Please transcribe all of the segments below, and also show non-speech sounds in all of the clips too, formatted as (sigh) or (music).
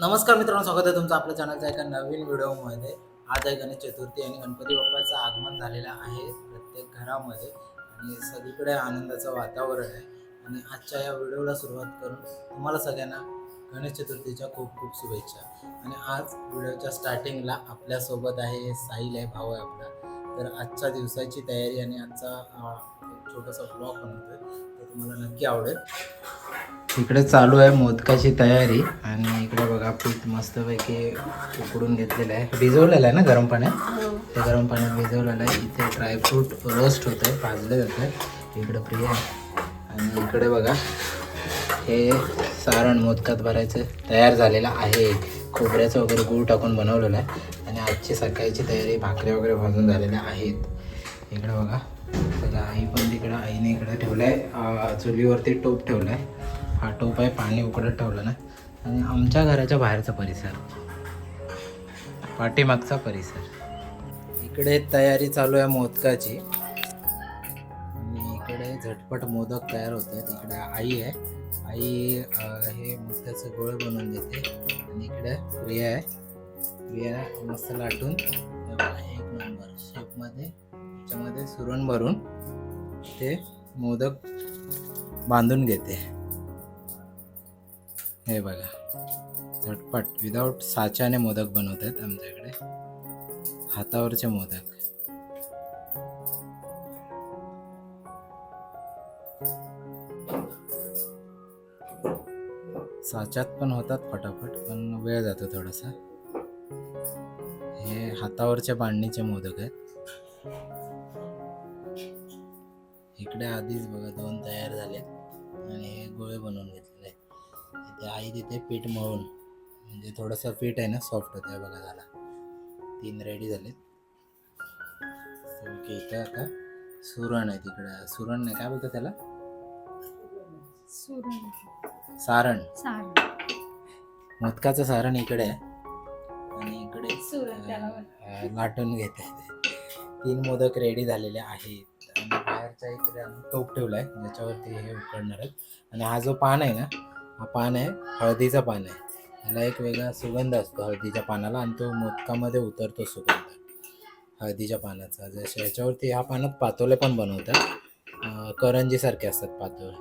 नमस्कार मित्रांनो स्वागत आहे तुमचं आपल्या चॅनलच्या एका नवीन व्हिडिओमध्ये. आज आहे गणेश चतुर्थी आणि गणपती बाप्पाचं आगमन झालेलं आहे प्रत्येक घरामध्ये. आणि सगळीकडे आनंदाचं वातावरण आहे. आणि आजच्या या व्हिडिओला सुरुवात करून तुम्हाला सगळ्यांना गणेश चतुर्थीच्या खूप खूप शुभेच्छा. आणि आज व्हिडिओच्या स्टार्टिंगला आपल्यासोबत आहे साहिल आहे भाऊ आहे आपला. तर आजच्या दिवसाची तयारी आणि आजचा छोटासा ब्लॉग बनवतोय. तर तुम्हाला नक्की आवडेल. इकडे चालू आहे मोदकाची तयारी आणि इकडे बघा पीठ मस्तपैकी उकडून घेतलेलं आहे. भिजवलेलं आहे ना गरम पाण्यात? ते गरम पाण्यात भिजवलेलं आहे. इथे ड्रायफ्रूट रोस्ट होत आहे भाजले जात आहे इकडे प्रिय आहे. आणि इकडे बघा हे सारण मोदकात भरायचं तयार झालेलं आहे. खोबऱ्याचं वगैरे गूळ टाकून बनवलेलं आहे. आणि आजची सकाळची तयारी भाकऱ्या वगैरे भाजून झालेल्या आहेत. इकडे बघा सगळं आई पण तिकडं आईने इकडे ठेवलं आहे चुलीवरती टोप ठेवला आहे हा पाणी उकडत ठेवलं ना. आणि आमच्या घराच्या बाहेरचा परिसर. पाठीमागचा परिसर. इकडे तयारी चालू आहे मोदकाची. आणि इकडे झटपट मोदक तयार होत आहेत इकडे आई आहे. आई हे मोदकाचे गोळे बनवून देते. आणि इकडे प्रिया आहे. प्रिया मस्त लाटून. एक नंबर शेपमध्ये त्याच्यामध्ये सुरण भरून ते मोदक बांधून घेते. हे बघा. झटपट. विदाऊट साच्याने मोदक बनवत आहेत आमच्याकडे. हातावरचे मोदक. साच्यात पण होतात फटाफट पण वेळ जातो थोडासा. हे हातावरच्या बांधणीचे मोदक आहेत. इकडे आधीच बघा दोन तयार झाले आणि हे गोळे बनवून घेतले. इथे आई तिथे पीठ मळून. म्हणजे थोडंसं पीठ आहे ना सॉफ्ट होतं बघा झाला तीन रेडी झाले ओके इथं आता सुरण आहे तिकडं. सुरण नाही काय बोलतं त्याला? सुरण. मोदकाचं सारण इकडे आहे. आणि इकडे लाटून घेत आहे तीन मोदक रेडी झालेले आहेत. आणि बाहेरच्या इकडे आम्ही टोप ठेवला आहे ज्याच्यावरती हे उकडणार आहेत. आणि हा जो पान आहे ना हा पान आहे हळदीचा पान आहे. ह्याला एक वेगळा सुगंध असतो हळदीच्या पानाला आणि तो मोदकामध्ये उतरतो सुगंध. हळदीच्या पानाचा. जसे ह्याच्यावरती ह्या पानात पातोले पण बनवतात. करंजीसारखे असतात पातोळे.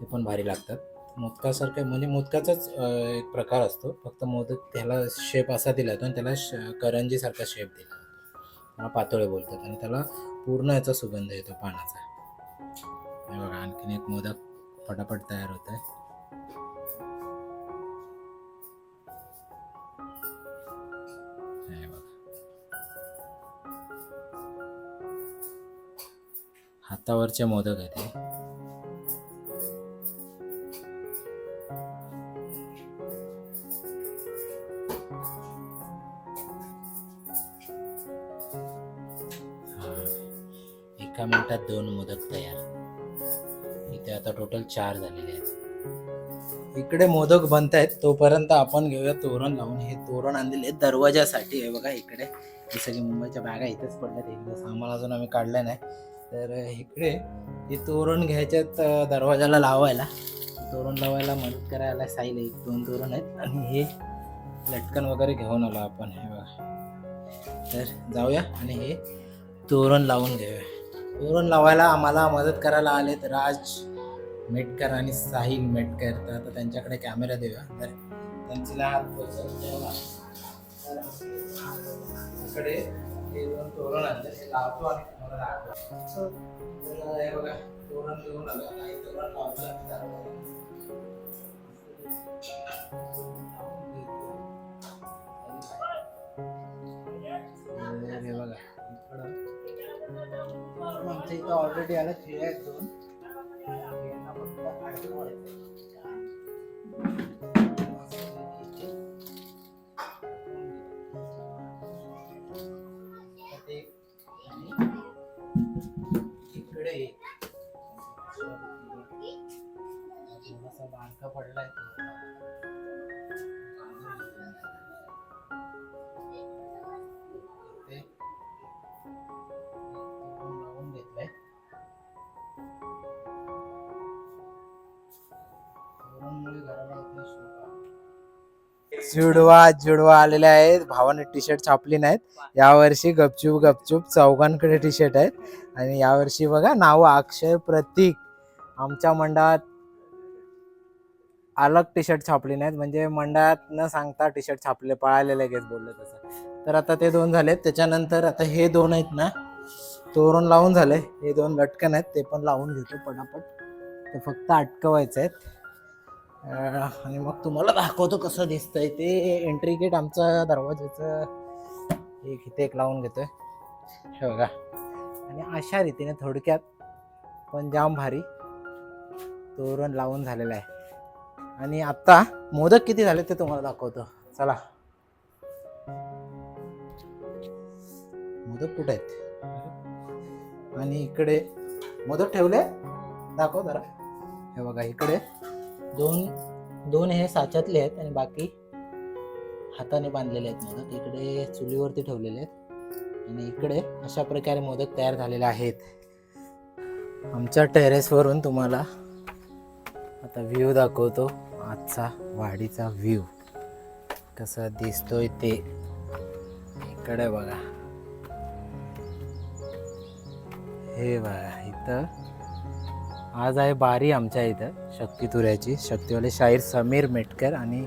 ते पण भारी लागतात. मोदकासारखे म्हणजे मोदकाचाच एक प्रकार असतो. फक्त मोदक त्याला शेप असा दिला जातो आणि त्याला श करंजीसारखा शेप दिला जातो. त्याला पातोळे बोलतात आणि त्याला पूर्ण याचा सुगंध येतो पानाचा. हे बघा आणखीन एक मोदक पटापट तयार होत आहे हातावरचे मोदक आहेत हे. एका मिनिटात दोन मोदक तयार. इथे आता टोटल चार झालेले आहेत. इकडे मोदक बनत आहेत तोपर्यंत आपण घेऊया तोरण लावून. हे तोरण आणलेले दरवाजासाठी आहे बघा इकडे. हे सगळे मुंबईच्या बॅगा इथेच पडल्यात एकदा सामान अजून आम्ही काढलं नाही. तर इकडे हे तोरण घ्यायच्यात दरवाजाला लावायला. तोरण लावायला मदत करायला साईल एक दोन तोरण आहेत. आणि हे लटकन वगैरे घेऊन आलो आपण हे बघा. तर जाऊया आणि हे तोरण लावून घेऊया. तोरण लावायला आम्हाला मदत करायला आलेत राज मेटकर आणि साहिल मेटकर. तर आता त्यांच्याकडे कॅमेरा देऊया. तर त्यांची हात इकडे हे दोन तोरण आणलं हे लावतो आणि तुम्हाला दाखवतो. तर हे बघा तोरण घेऊन आलो आणि तोरण लावलं तर हे बघा इकडं आमच्या इथं ऑलरेडी आलं खिळे आहेत दोन पडलाय जुडवा जुडवा आलेले आहेत. भावाने टी शर्ट छापली नाहीत. यावर्षी गपचूप गपचूप चौघांकडे टी शर्ट आहेत. आणि यावर्षी बघा नाव अक्षय प्रतीक. आमच्या मंडळात अलग टी शर्ट छापली नाहीत. म्हणजे मंडळात न सांगता टी शर्ट छापले पळाले लगेच बोलले तसं. तर आता ते दोन झालेत. त्याच्यानंतर आता हे दोन आहेत ना तोरण लावून झाले. हे दोन लटकन आहेत ते पण लावून घेतो पटापट. ते फक्त अटकवायचे आहेत. आणि मग तुम्हाला दाखवतो कसं दिसतंय ते. एंट्री गेट आमचं दरवाजाचं एक इथे एक लावून घेतोय. हे बघा. आणि अशा रीतीने थोडक्यात पण जाम भारी तोरण लावून झालेलं आहे. आणि आता मोदक किती झाले ते तुम्हाला दाखवतो. चला. मोदक कुठे आहेत? आणि इकडे मोदक ठेवले. दाखव जरा. हे बघा इकडे दोन दोन हे साच्यातले आहेत आणि बाकी हाताने बांधलेले आहेत मोदक. इकडे चुलीवरती ठेवलेले आहेत. आणि इकडे अशा प्रकारे मोदक तयार झालेले आहेत. आमच्या टेरेसवरून तुम्हाला आता व्ह्यू दाखवतो. आजचा वाडीचा व्ह्यू कसा दिसतोय ते इकडे बघा. हे बघा इथं आज आहे बारी आमच्या इथं शक्ती तुऱ्याची शक्तीवाले शाहीर समीर मेटकर आणि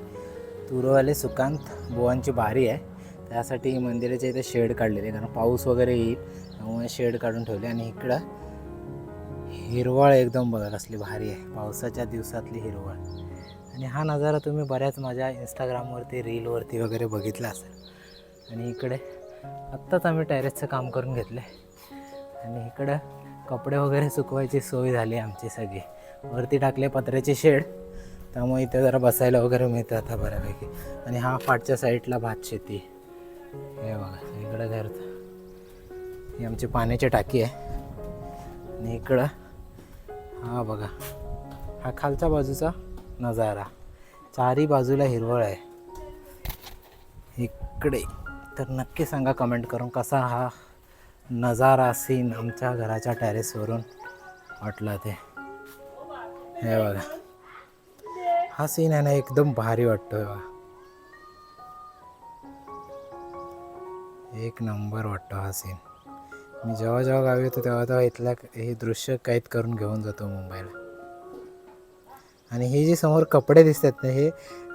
तुरोवाले सुकांत बुवांची बारी आहे. त्यासाठी मंदिराच्या इथे शेड काढलेले आहे कारण पाऊस वगैरे येईल त्यामुळे शेड काढून ठेवले आणि इकडं हिरवळ एकदम बघा कसली भारी आहे. पावसाच्या दिवसातली हिरवळ. आणि हा नजारा तुम्ही बऱ्याच माझ्या इंस्टाग्रामवरती रीलवरती वगैरे बघितला असेल. आणि इकडे आत्ताच आम्ही टेरेसचं काम करून घेतलं आणि इकडं कपडे वगैरे सुकवायची सोय झाली आमची सगळी. वरती टाकले पत्र्याचे शेड त्यामुळे इथे जरा बसायला वगैरे मिळतं आता बऱ्यापैकी. आणि हा फाटच्या साईडला भात शेती. हे बघा इकडं घरचं. ही आमची पाण्याची टाकी आहे. आणि इकडं हा बघा हा खालच्या बाजूचा नजारा. चारी बाजूला हिरवळ आहे. इकडे. तर नक्की सांगा कमेंट करून कसा हा नजारा सीन आमच्या घराच्या टॅरेसवरून वाटला ते. हे बघा. हा सीन आहे ना एकदम भारी वाटतोय बघा. एक नंबर वाटतो हा सीन मी जेव्हा जेव्हा गावी येतो तेव्हा तेव्हा इथल्या हे दृश्य कैद करून घेऊन जातो मुंबईला. आणि हे जे समोर कपडे दिसतात ना हे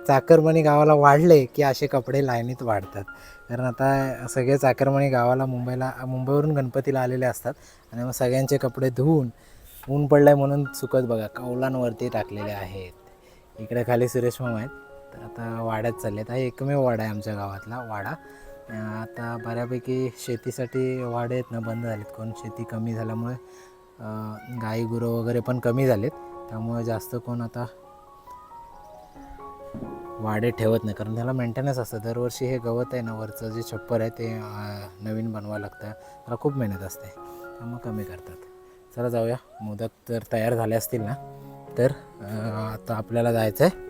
चाकरमणी गावाला वाढले की असे कपडे लाईनीत वाढतात. कारण आता सगळे चाकरमणी गावाला मुंबईला मुंबईवरून गणपतीला आलेले असतात आणि मग सगळ्यांचे कपडे धुवून ऊन पडलंय म्हणून चुकत बघा कौलांवरती टाकलेले आहेत. इकडे खाली सुरेश मामा आहेत. तर आता वाड्यात चालले आहेत हा एकमेव वाडा आहे आमच्या गावातला वाडा. आता बऱ्यापैकी शेतीसाठी वाडे आहेत ना बंद झालेत. कोण शेती कमी झाल्यामुळे गाई गुरं वगैरे पण कमी झालेत. त्यामुळे जास्त कोण आता वाडे ठेवत नाही. कारण त्याला मेंटेनन्स असतं. दरवर्षी हे गवत आहे ना वरचं जे छप्पर आहे ते नवीन बनवावं लागतं. त्याला खूप मेहनत असते. त्यामुळे कमी करतात. चला जाऊया. मोदक जर तयार झाले असतील ना? तर आता आपल्याला जायचं आहे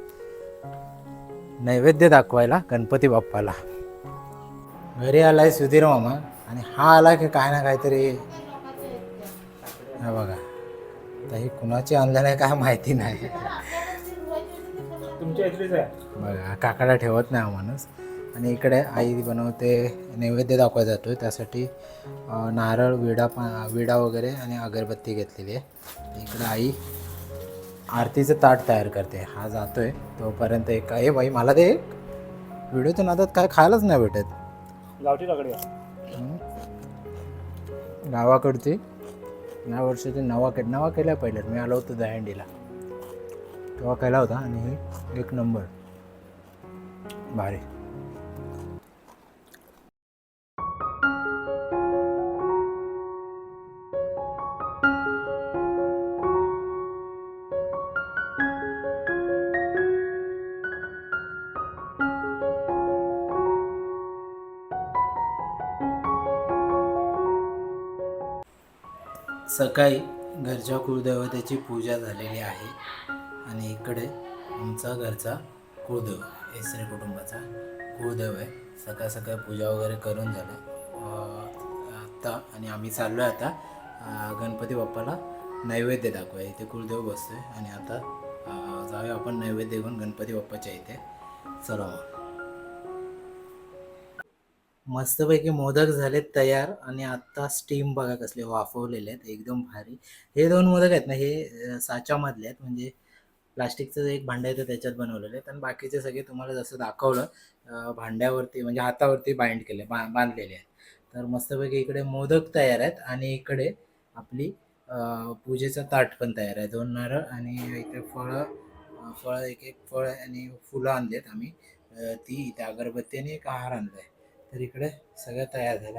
नैवेद्य दाखवायला गणपती बाप्पाला. घरी आलाय सुधीर मामा. आणि हा आला की काय ना काहीतरी. हा बघा. आता ही कुणाची आहे काय माहिती नाही. तुमच्या इथलीच आहे. बघा काकाला ठेवत नाही हा माणूस आणि इकडे आई बनवते नैवेद्य दाखवायला जातो त्यासाठी अं, नारळ विडा पा विडा वगैरे आणि अगरबत्ती घेतलेली आहे. इकडे आई आरतीचं ताट तयार करते. हा जातोय. तोपर्यंत एक ए बाई मला ते एक. व्हिडिओच्या नादात काय खायलाच नाही भेटत. गावठी काकडी आहे. हं? गावाकडची. या वर्षाची नवा के नवा केल्या पहिले. मी आलो होतो दहंडीला तेव्हा केला होता आणि एक नंबर. भारी. सकाळी घरच्या कुळदेवतेची पूजा झालेली आहे. आणि इकडे आमचा घरचा कुळदेव एसरे कुटुंबाचा कुळदेव आहे. सकाळ सकाळ पूजा वगैरे करून झालं. आत्ता आणि आम्ही चाललो आहे आता गणपती बाप्पाला नैवेद्य दाखवाय. इथे कुळदेव बसतो आहे आणि आता जाऊया आपण नैवेद्य घेऊन गणपती बाप्पाच्या इथे. चला मग. मस्तपैकी मोदक झालेत तयार आणि आत्ता स्टीम बघा कसले वाफवलेले आहेत एकदम भारी. हे दोन मोदक आहेत ना हे अं, साच्यामधले आहेत म्हणजे प्लास्टिकचं एक भांडं येतं त्याच्यात बनवलेले आहेत आणि बाकीचे सगळे तुम्हाला जसं दाखवलं अं, भांड्यावरती म्हणजे हातावरती बाइंड केले बा बांधलेले आहेत. तर मस्तपैकी इकडे मोदक तयार आहेत आणि इकडे आपली अं, पूजेचं ताट पण तयार आहे. दोन नारळ आणि इथे फळं अं, फळं एक एक फळ आणि फुलं आणलेत आम्ही. अं, ती इथे अगरबत्ती आणि एक आहार आणलाय. तर इकडे सगळं तयार झालं.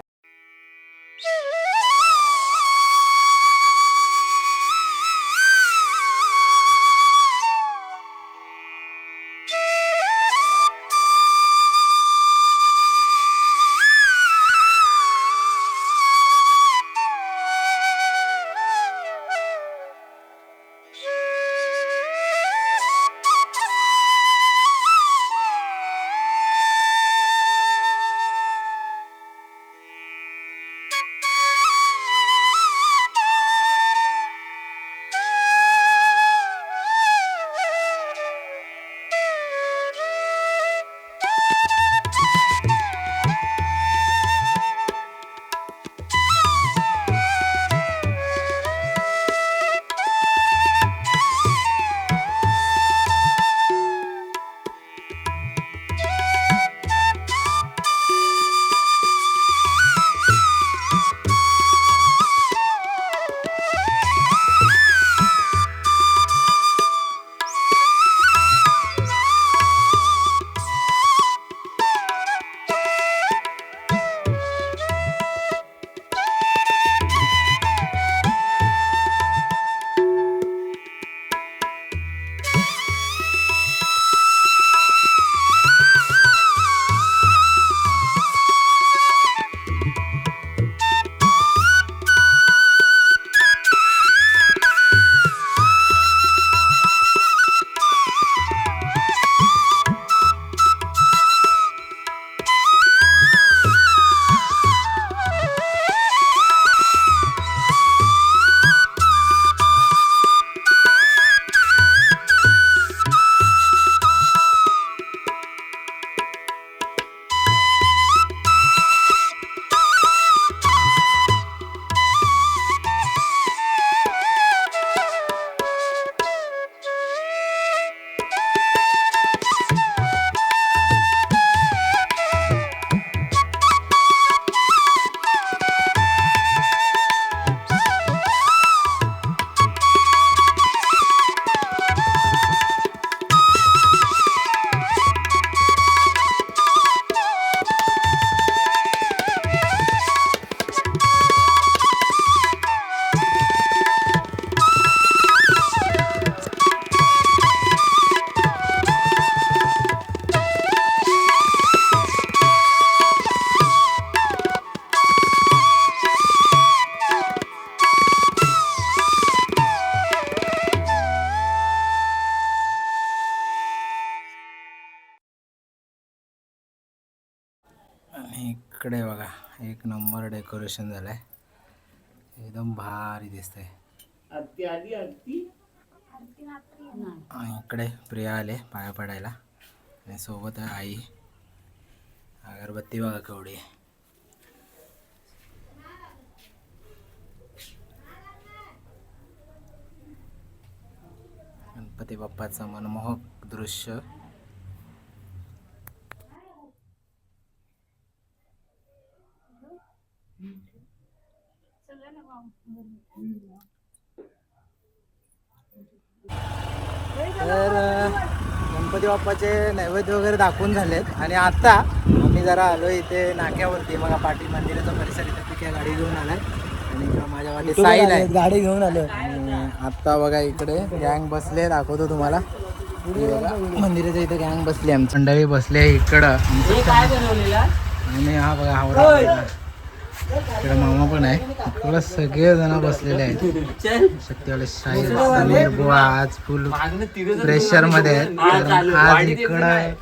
डेकोरेशन झालंय. एकदम भारी दिसतंय. इकडे प्रिया आले पाया पडायला. आणि सोबत आहे आई. अगरबत्ती बघा केवढी आहे. गणपती बाप्पाचं मनमोहक दृश्य. तर गणपती बाप्पाचे नैवेद्य वगैरे दाखवून झालेत. आणि आता आम्ही जरा आलो इथे नाक्यावरती. बघा पाटी मंदिराचा परिसर इथे पिक्या गाडी घेऊन आलाय. आणि माझ्या वाटी साईल आहे. गाडी घेऊन आलो आणि आता बघा इकडे गँग बसले दाखवतो तुम्हाला. हे मंदिराच्या इथे गँग बसली आमची. मंडळी बसले इकडं. आणि हा बघा हावरा. इकडे मामा पण आहे. इकडं सगळे जण बसलेले आहेत. शक्तीवाले शाही समीर बुवा आज फुल प्रेशरमध्ये आहेत. कारण आज इकडं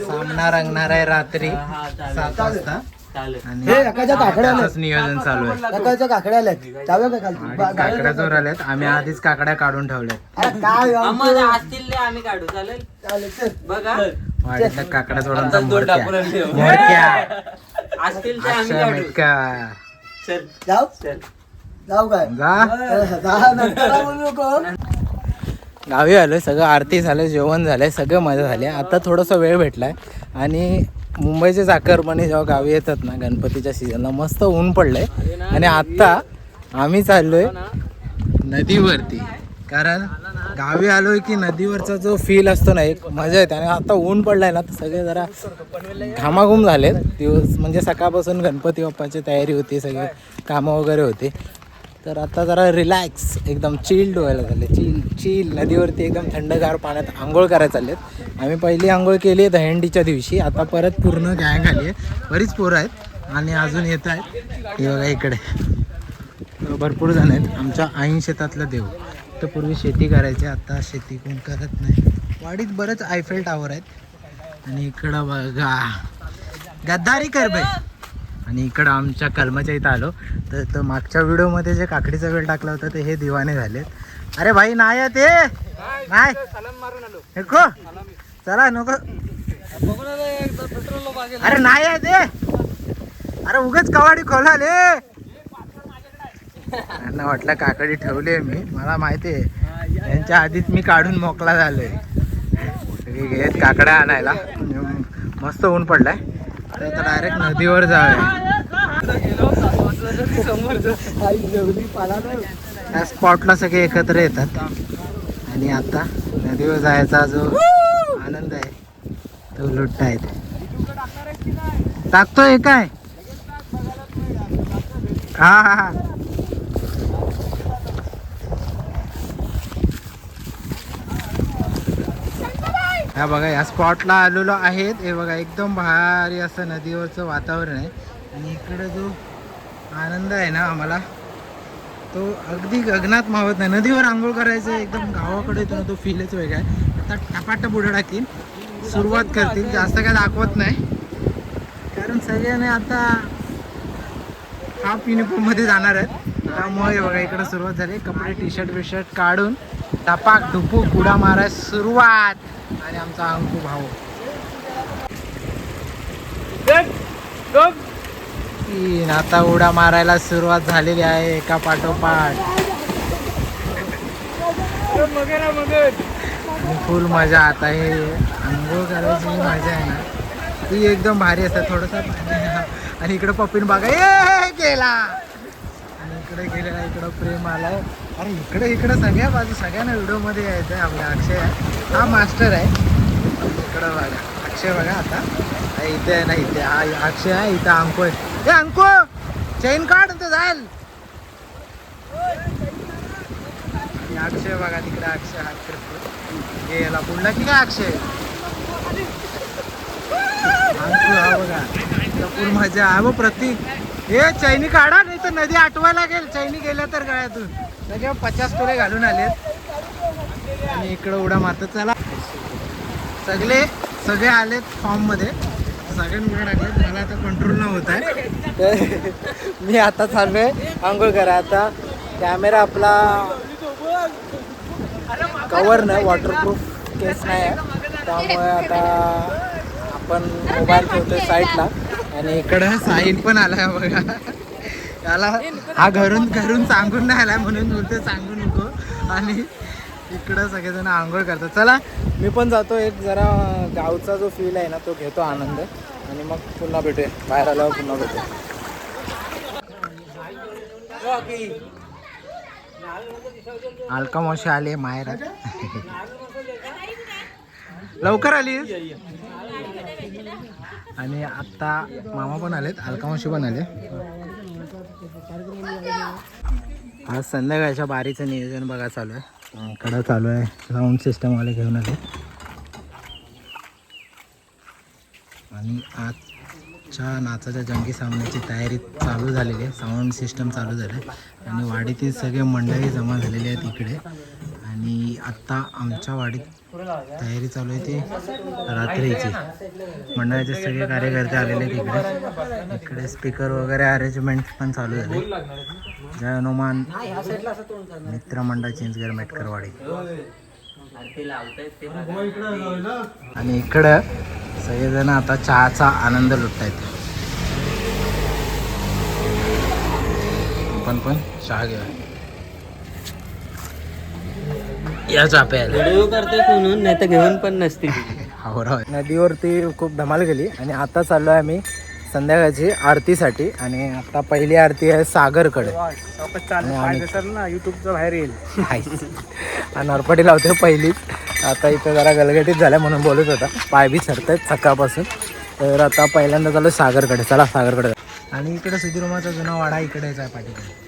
सामना रंगणार आहे रात्री सात वाजता. आणि. त्याचंच नियोजन चालू आहे. काकड्या आल्यात जाऊया का खालती? आणि काकड्या जोर आल्यात आम्ही आधीच काकड्या काढून ठेवल्यात. अरे काय आम्हाला असतील ते आम्ही काढू. चालेल? चालेल, चल. बघा. वाडीतल्या काकड्या जोडांचा मोडक्या मोडक्या (laughs) असतील ते आम्ही अक्षय काढू. मेटकर चल जाऊ? चल. जाऊ काय? जा. जा नंतर बोलू नको. गावी आलोय सगळं आरती झालं जेवण झालंय सगळं मजा झाली. आता थोडासा वेळ भेटलाय. आणि मुंबईचे चाकरपणे जेव्हा गावी येतात ना गणपतीच्या सीझनला मस्त ऊन पडलंय. आणि आता आम्ही चाललोय नदीवरती. कारण गावी आलोय की नदीवरचा जो फील असतो ना एक मजा येते. आणि आता ऊन पडलाय ना तर सगळे जरा घामाघूम झालेत. दिवस म्हणजे सकाळपासून गणपती बाप्पाची तयारी होती सगळे कामं वगैरे होते. तर आता जरा रिलॅक्स एकदम चिल्ड व्हायला झाले चिल चिल नदीवरती एकदम थंडगार पाण्यात आंघोळ करायला चाललेत. आम्ही पहिली आंघोळ केली आहे दहंडीच्या दिवशी. आता परत पूर्ण गँग आली आहे. बरीच पोरं आहेत आणि अजून येत आहेत. हे बघा इकडे. भरपूर जण आहेत. आमच्या आईन शेतातलं देव. तर पूर्वी शेती करायची आता शेती कोण करत नाही. वाडीत बरंच आयफेल टावर आहेत. आणि इकडं बघा. गद्दारी कर बाई. आणि इकडं आमच्या कलमाच्या इथं आलो. तर तो मागच्या व्हिडिओमध्ये जे काकडीचा वेळ टाकला होता ते हे दिवाने झालेत अरे भाई नाही आहे ते. नाही. नको चला नको. अरे नाही आहे ते. अरे उगाच कवाडी खोलाले. त्यांना वाटलं काकडी ठेवली मी. मला माहिती आहे. यांच्या आधीच मी काढून मोकळा झालोय. सगळे घेत काकड्या आणायला. मस्त ऊन पडलाय. तर आता डायरेक्ट नदीवर जाऊया. त्या स्पॉटला सगळे एकत्र येतात. आणि आता नदीवर जायचा जो आनंद आहे तो लुटता येते टाकतोय काय? हा हा हा. हा बघा या स्पॉटला आलेलो आहेत. हे बघा एकदम भारी असं नदीवरचं वातावरण आहे. आणि इकडं जो आनंद आहे ना आम्हाला तो अगदी गगनात मावत नाही. नदीवर आंघोळ करायचं एकदम गावाकडे येतो ना तो फीलच वेगळा आहे. आता टपाटप बुडं टाकीन सुरुवात करतील. जास्त काय दाखवत नाही. कारण सगळ्याने आता हाफ युनिफॉर्ममध्ये जाणार आहेत. त्यामुळे बघा इकडं सुरुवात झाली. कपडे टी शर्ट बिशर्ट काढून टपाक ढुपूक उड्या मारायला सुरुवात. आणि आमचा अंकू भाऊ. तीन आता उड्या मारायला सुरुवात झालेली आहे एका पाठोपाठ. फुल मजा आता हे. आंघोळ करायची मजा आहे ना. ती एकदम भारी असते थोडंसं आणि इकडं पप्पीन बघा ए गेला आणि इकडे गेलेला इकडं प्रेम आलाय. अरे इकडे इकडं सगळ्या बाजू सगळ्यांना व्हिडिओमध्ये यायचं आहे आपला अक्षय आहे. हा मास्टर आहे. इकडं बघा. अक्षय बघा आता. इथे आहे ना इथे. हा अक्षय आहे इथं अंको आहे. ए अंको चैन काढ तर जाईल. अक्षय बघा तिकडे अक्षय हात करतो याला पुढला की काय अक्षय? अंकु हा बघा. इथं मजा आहे. बघ प्रतीक. हे चैनी काढा नाही तर नदी आठवा लागेल. चैनी गेल्या तर गळ्यातून. सगळे पचास टोले घालून आलेत. आणि इकडं उडा मारत चला. सगळे सगळे आलेत फॉर्ममध्ये टाकलेत मला आता कंट्रोल न होत आहे. (laughs) मी आता चाललोय आंघोळ करा आता. कॅमेरा आपला कवर नाही वॉटरप्रूफ केस नाही आहे. त्यामुळे आता आपण मोबाईल ठेवतोय साईडला आणि इकडं साहिल पण आलाय बघा. त्याला हा घरून घरून सांगून नाही आलाय म्हणून बोलते सांगू नको. आणि इकडं सगळेजण आंघोळ करतात. चला मी पण जातो. एक जरा गावचा जो फील आहे ना तो घेतो आनंद. आणि मग पुन्हा भेटूया. बाहेर आल्यावर पुन्हा भेटूया. अलका मावशी आली माहेर (laughs) लवकर आली आणि आत्ता मामा पण आलेत अलकामाशी पण आले. आज संध्याकाळच्या बारीचं नियोजन बघा चालू आहे. कडा चालू आहे. साऊंड सिस्टमवाले घेऊन आले. आणि आजच्या नाचाच्या जंगी सामन्याची तयारी चालू झालेली आहे. साऊंड सिस्टम चालू झालं आहे आणि वाडीतील सगळे मंडळी जमा झालेले आहेत इकडे. आणि आत्ता आमच्या वाडीत तयारी चालू आहे ती. रात्रीची मंडळाचे सगळे कार्यकर्ते आलेले तिकडे. इकडे स्पीकर वगैरे अरेंजमेंट पण चालू झाले. जय हनुमान. मित्रमंडळ चिंचगर मेटकरवाडी. आणि इकडं सगळेजण आता चहाचा आनंद लुटतायत. आपण पण चहा घेऊ या चाप्याला. व्हिडिओ करते म्हणून नाही तर घेऊन पण नसते नदीवरती खूप धमाल गेली आणि आता चाललो आहे आम्ही संध्याकाळची आरतीसाठी आणि आता पहिली आरती आहे सागरकडे. ना युट्यूबचं बाहेर येईल. आणि नरपटी लावते पहिलीच आता इथं जरा गलगटीत झाल्या म्हणून बोलत होता. पाय बी सरतायत सकाळपासून. तर आता पहिल्यांदा चालू सागरकडे. चला सागरकडे जाऊ. आणि इकडे सुधीरोमाचा जुना वाडा इकडेच आहे पाठीकडे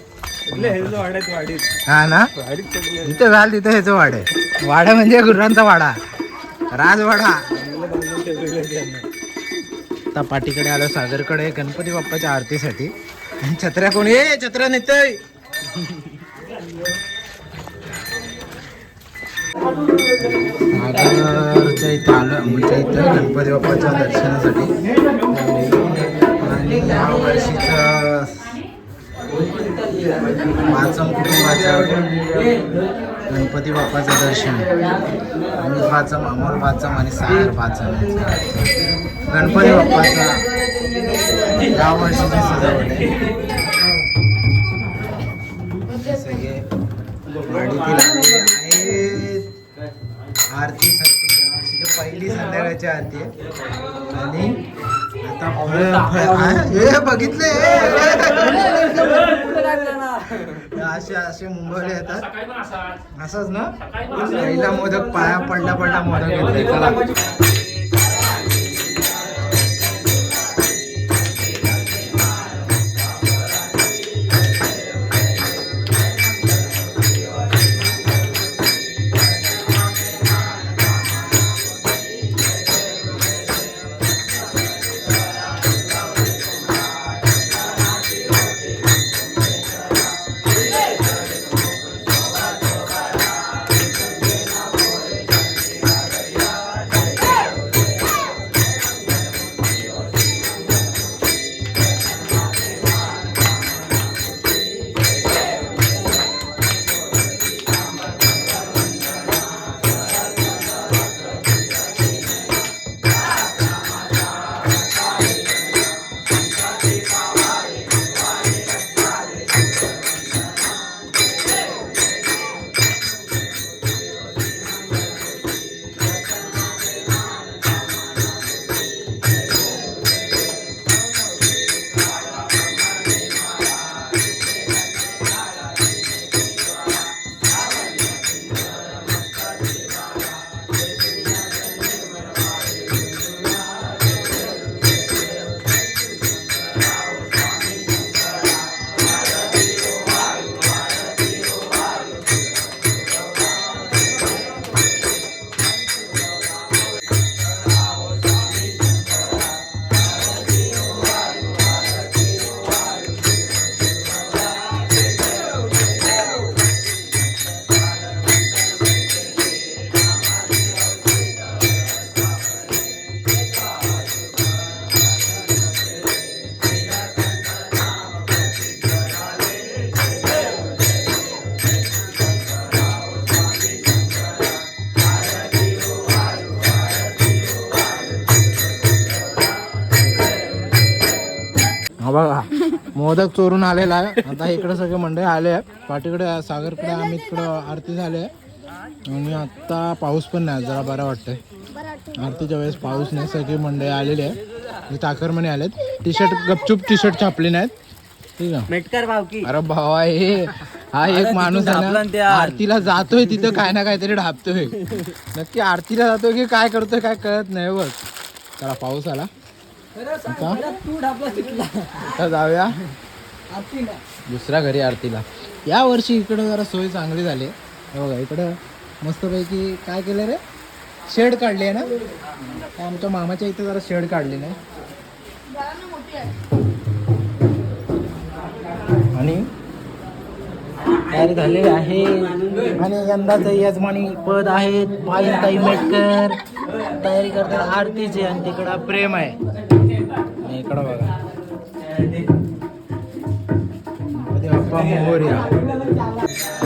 हा ना? इथे घाल तिथे ह्याचं वाड. आहे वाडा म्हणजे गुरांचा वाडा. राजवाडा. आता पाठीकडे आलो सागरकडे गणपती बाप्पाच्या आरतीसाठी. आणि छत्र्या कोणी? ए छत्र्या नेतय. सागरच्या इथं आलो आमच्या इथं गणपती बाप्पाच्या दर्शनासाठी. पाचम कुटुंबाचं गणपती बाप्पाचं दर्शन. आणि पाचम अमोल पाचम आणि सागर पाचम गणपती बाप्पाचा या वर्षीची सजावट आहे सगळे वाडीतील आरती संध्याकाळची आरतीसाठी पहिली संध्याकाळची आरती आहे. आणि हे बघितले असे असे मुंबईला येतात असंच ना पहिला मोदक पाया पडला पडला मोदक घेतलाय चला मोदक चोरून आलेला आहे. आता इकडे सगळे मंडळी आले आहे पाठीकडे सागरकडे आम्ही इकडं आरती झाली आहे. आणि आता पाऊस पण नाही जरा बरं वाटतंय. आरतीच्या वेळेस पाऊस नाही सगळी मंडळी आलेली आहे. मी ताकरमणे आलेत. टी शर्ट गपचूप टी शर्ट छापले नाहीत. ठीक आहे. अरे भावा हे हा एक माणूस आहे ना आरतीला जातोय तिथं काय ना काहीतरी ढापतोय. नक्की आरतीला जातोय की काय करतोय काय कळत नाही बघ. चला पाऊस आला. आता जाऊया. दुसऱ्या घरी आरतीला. या वर्षी इकडं जरा सोय चांगली झाली. हे बघा इकडं मस्तपैकी काय केलं रे? शेड काढली आहे ना? आमच्या मामाच्या इथं जरा शेड काढली नाही. आणि तयारी झालेली आहे. आणि यंदाचं यजमानी पद आहेत पायलताई मेटकर. तयारी करतात आरतीची आणि तिकडं प्रेम आहे. आणि इकडं बघा गणपती